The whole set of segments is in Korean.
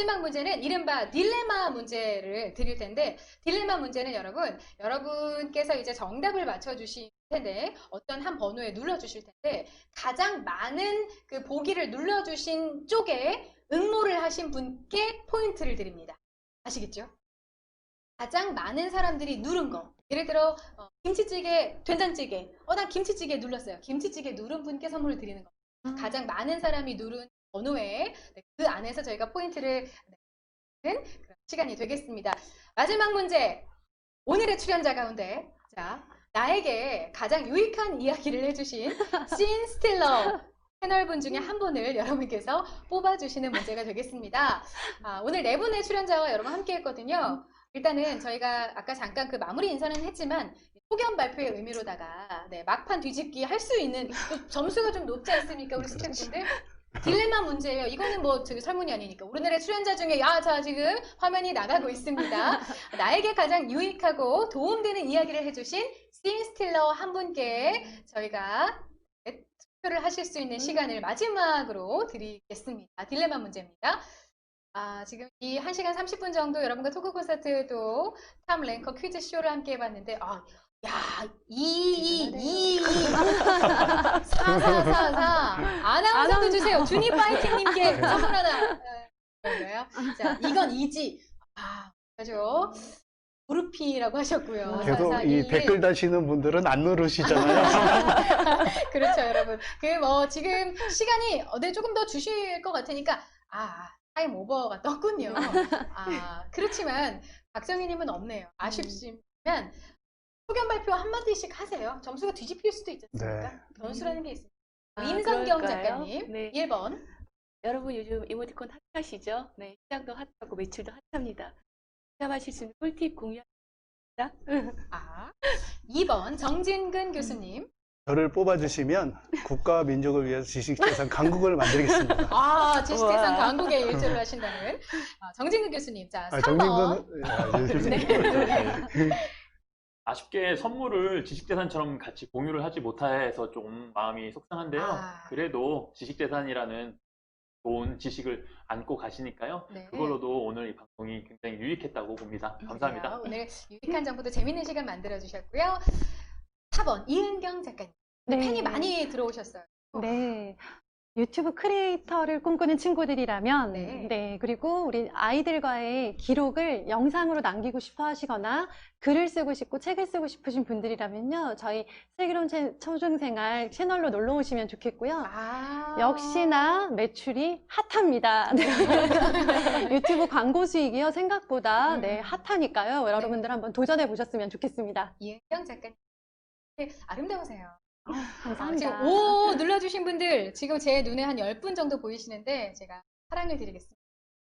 마지막 문제는 이른바 딜레마 문제를 드릴 텐데 딜레마 문제는 여러분 여러분께서 이제 정답을 맞춰주실 텐데 어떤 한 번호에 눌러주실 텐데 가장 많은 그 보기를 눌러주신 쪽에 응모를 하신 분께 포인트를 드립니다. 아시겠죠? 가장 많은 사람들이 누른 거. 예를 들어 어, 김치찌개, 된장찌개. 어, 난 김치찌개 눌렀어요. 김치찌개 누른 분께 선물을 드리는 거. 가장 많은 사람이 누른 번호에 네, 그 안에서 저희가 포인트를 내는 시간이 되겠습니다. 마지막 문제. 오늘의 출연자 가운데 자 나에게 가장 유익한 이야기를 해주신 씬 스틸러 패널분 중에 한 분을 여러분께서 뽑아주시는 문제가 되겠습니다. 아, 오늘 네 분의 출연자와 여러분 함께 했거든요. 일단은 저희가 아까 잠깐 그 마무리 인사는 했지만 소견 발표의 의미로다가 네, 막판 뒤집기 할 수 있는 또 점수가 좀 높지 않습니까 우리 스태프분들? 딜레마 문제예요. 이거는 뭐 저기 설문이 아니니까. 우리나라 출연자 중에 야, 자 지금 화면이 나가고 있습니다. 나에게 가장 유익하고 도움되는 이야기를 해주신 씬 스틸러 한 분께 저희가 네, 투표를 하실 수 있는 시간을 마지막으로 드리겠습니다. 딜레마 문제입니다. 아, 지금 이 1시간 30분 정도 여러분과 토크 콘서트도 탑 랭커 퀴즈 쇼를 함께 해봤는데, 아, 야, 2, 2, 2, 2, 4, 4, 4, 4. 아나운서도 주세요. 주니 파이팅님께 선물 하나. 어, 그런가요? 자, 이건 이지. 아, 그죠? 무르피라고 하셨고요. 계속 4, 4, 이 2, 댓글 다시는 분들은 안 누르시잖아요. 그렇죠, 여러분. 그 뭐 지금 시간이 어디 조금 더 주실 것 같으니까 아 타임 오버가 떴군요. 아 그렇지만 박정희님은 없네요. 아쉽지만 소견 발표 한 마디씩 하세요. 점수가 뒤집힐 수도 있지 않습니까? 네. 변수라는 게 있습니다. 아, 임성경 그럴까요? 작가님 네. 1번 여러분 요즘 이모티콘 핫하시죠? 네, 시장도 핫하고 매출도 핫합니다. 득담하실 수 있는 꿀팁 공유합니다. 아 2번 정진근 교수님 저를 뽑아주시면 국가와 민족을 위해서 지식재산 강국을 만들겠습니다. 아 지식재산. 강국에 일조를 하신다는 아, 정진근 교수님 자 아, 3번 정진근 네. 아쉽게 선물을 지식재산처럼 같이 공유를 하지 못해서 좀 마음이 속상한데요. 아. 그래도 지식재산이라는 좋은 지식을 안고 가시니까요. 네. 그걸로도 오늘 이 방송이 굉장히 유익했다고 봅니다. 감사합니다. 그래요. 오늘 유익한 정보도 재밌는 시간 만들어 주셨고요. 4번 이은경 작가님. 네. 팬이 많이 들어오셨어요. 네. 유튜브 크리에이터를 꿈꾸는 친구들이라면, 네. 네. 그리고 우리 아이들과의 기록을 영상으로 남기고 싶어 하시거나, 글을 쓰고 싶고 책을 쓰고 싶으신 분들이라면요, 저희 슬기로운 채- 초중생활 채널로 놀러 오시면 좋겠고요. 아. 역시나 매출이 핫합니다. 네. 유튜브 광고 수익이요, 생각보다, 음. 네, 핫하니까요. 여러분들 한번 도전해 보셨으면 좋겠습니다. 이은경 작가님. 네, 아름다우세요. 아, 감사합니다. 지금 오 눌러주신 분들 지금 제 눈에 한 10분 정도 보이시는데 제가 사랑을 드리겠습니다.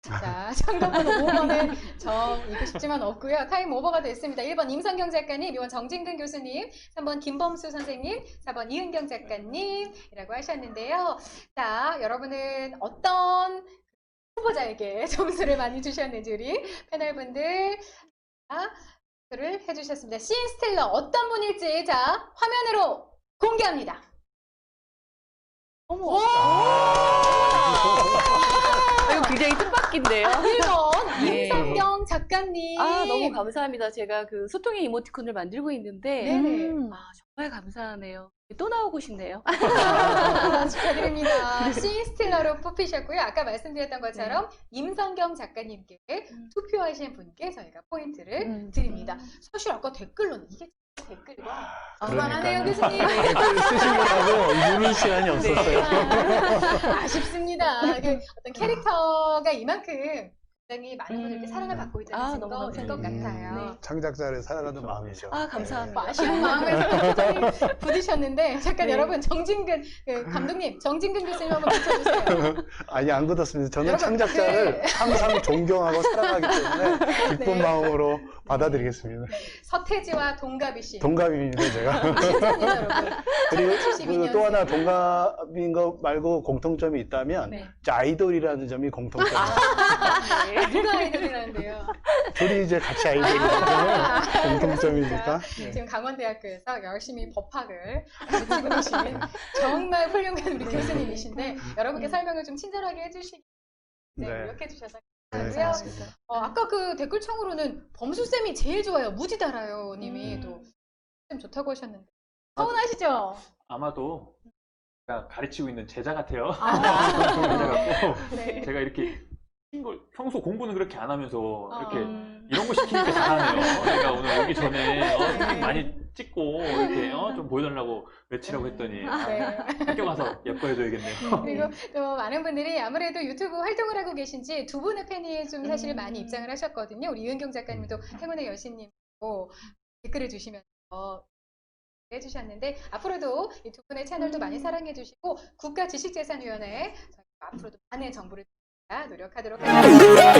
자, 참고번호 5번은 저 읽고 싶지만 없고요. 타임 오버가 됐습니다. 1번 임성경 작가님, 2번 정진근 교수님, 3번 김범수 선생님, 4번 이은경 작가님이라고 하셨는데요. 자, 여러분은 어떤 후보자에게 점수를 많이 주셨는지 우리 패널분들 자, 를 해주셨습니다. 씬 스텔러 어떤 분일지 자 화면으로 공개합니다. 어머, 오! 아, 이거 굉장히 뜻밖인데요. 1번 네. 임성경 작가님. 아, 너무 감사합니다. 제가 그 소통의 이모티콘을 만들고 있는데, 네네. 음. 아, 정말 감사하네요. 또 나오고 싶네요. 아, 축하드립니다. 씬 스틸러로 뽑히셨고요. 아까 말씀드렸던 것처럼 네. 임성경 작가님께 음. 투표하신 분께 저희가 포인트를 음. 드립니다. 사실 아까 댓글로는 이게 댓글이고 그러니까요. 그만하네요 교수님. 댓글 쓰시느라고 누를 시간이 없었어요. 아쉽습니다. 그 어떤 캐릭터가 이만큼 굉장히 많은 분들께 음. 사랑을 받고 있다는 아, 증거, 너무 증거 감사합니다. 같아요. 창작자를 사랑하는 마음이죠. 아, 감사합니다. 뭐 아쉬운 마음을 부딪혔는데 잠깐 네. 여러분 정진근 그 감독님 정진근 교수님 한번 붙여주세요. 아니 안 굳었습니다. 저는 여러분, 창작자를 네. 항상 존경하고 사랑하기 때문에 기쁜 네. 마음으로 받아들이겠습니다. 서태지와 동갑이신 동갑입니다, 제가. 여러분. 그리고 1972 그또 하나. 동갑인 거 말고 공통점이 있다면 네. 아이돌이라는 점이 공통점이에요. 네. 누가 아이돌이라는데요. 둘이 이제 같이 아이돌이기 때문에 공통점이니까. 네, 지금 강원대학교에서 열심히 법학을 가르치고 계신 정말 훌륭한 우리 교수님이신데 여러분께 설명을 좀 친절하게 해주시기 네, 네. 노력해 주셔서 하고요. 어, 아까 그 댓글창으로는 범수쌤이 제일 좋아요. 무지 달아요. 님이 음. 또. 쌤 좋다고 하셨는데. 서운하시죠? 아마도 제가 가르치고 있는 제자 같아요. 아. 제자 같고 네. 제가 이렇게 걸 평소 공부는 그렇게 안 하면서 이렇게 음. 이런 거 시키니까 잘하네요. 제가 오늘 오기 전에 어, 선생님 많이 찍고 이렇게 어, 좀 보여달라고 외치라고 했더니 아, 네. 학교 가서 예뻐해줘야겠네요. 그리고 또 많은 분들이 아무래도 유튜브 활동을 하고 계신지 두 분의 팬이 좀 사실 음. 많이 입장을 하셨거든요. 우리 이은경 작가님도 행운의 여신님도 댓글을 주시면서 해주셨는데 앞으로도 이 두 분의 채널도 많이 사랑해 주시고 국가지식재산위원회 앞으로도 많은 정보를 노력하도록 하겠습니다.